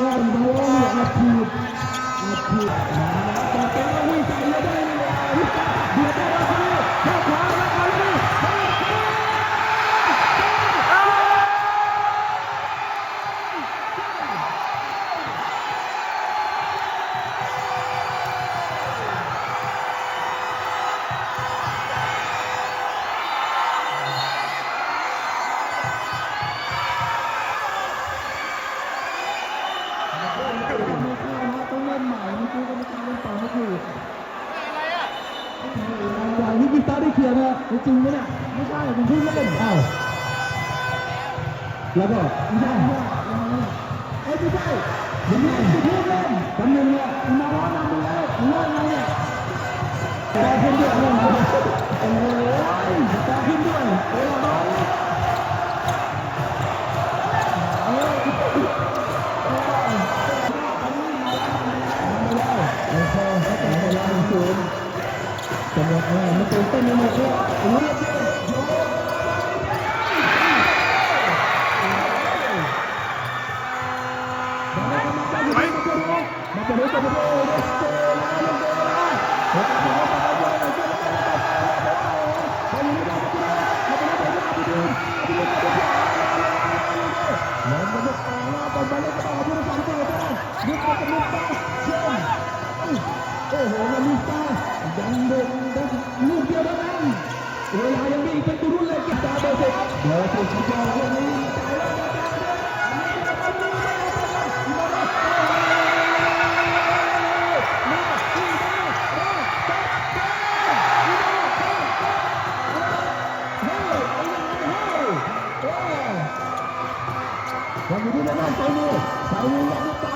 ก็โด ม่เข้านะต้องเล่นใหม่เมื่อกี้กรรมการเล่นต่อไม่ถูกอย่างนี้กีตาร์ได้เคลียร์นะจริงไหมเนี่ยไม่ใช่ผมพูดเล่นอ้าวแล้วก็ไม่ใช่เอ้ยไม่ใช่ยังไม่ได้พูดเล่นตำแหน่งเนี่ยมาร้อนนำไปแล้วเล่นไงเนี่ยต่อขึ้นด้วยเล่นโอ้ยต่ ศูนย์จำนวนเออมันตื่นเต้นไปหมดเลยโอ้ยมาจะรู้จะรู้มันจะลุกออกมาตอนไปแล้วก็ออกผู้รักษาตัวได้ยุบ ไปกับลุกไปเชื่อมโอ้โหมันมีตายังเดินได้ลูกเดียวเท่านั้นเวลายังมีอีกเป็นตัวรุ่นเลยกิตาเบอร์เบอร์สิบชิคาโวันนี้จ่ายแล้วจ่ายแล้ววันนี้ที่เราใส่มือใส่มือยังไม่ต